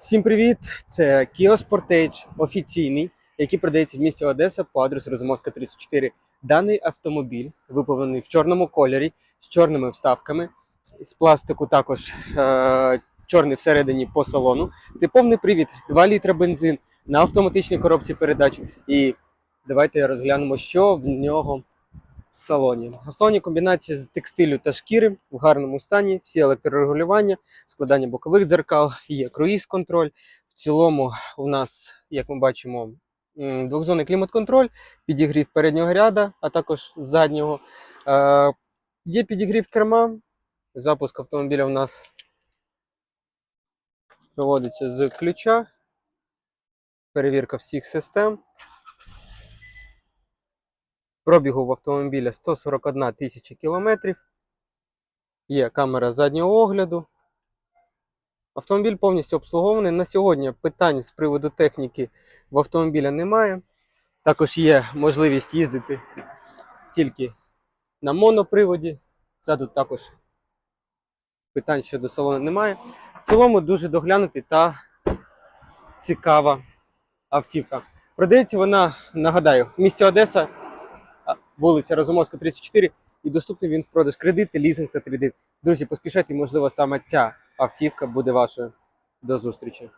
Всім привіт! Це Kia Sportage офіційний, який продається в місті Одеса по адресу Розумовська 34. Даний автомобіль виповнений в чорному кольорі з чорними вставками, з пластику також е- чорний всередині по салону. Це повний привід, 2 літра бензин на автоматичній коробці передач. І давайте розглянемо, що в нього в салоні. В салоні комбінація з текстилю та шкіри в гарному стані, всі електрорегулювання, складання бокових дзеркал, є круїз-контроль. В цілому у нас, як ми бачимо, двохзонний клімат-контроль, підігрів переднього ряда, а також заднього. Е, Є підігрів керма. Запуск автомобіля у нас проводиться з ключа. Перевірка всіх систем. Пробігу в автомобіля 141 тисяча кілометрів. Є камера заднього огляду. Автомобіль повністю обслугований. На сьогодні питань з приводу техніки в автомобіля немає. Також є можливість їздити тільки на моноприводі. Ззаду також питань щодо салону немає. В цілому дуже доглянутий та цікава автівка. Продається вона, нагадаю, в місті Одеса, вулиця Розумовська, 34, і доступний він в продаж кредити, лізинг та кредит. Друзі, поспішайте, можливо, саме ця автівка буде вашою. До зустрічі.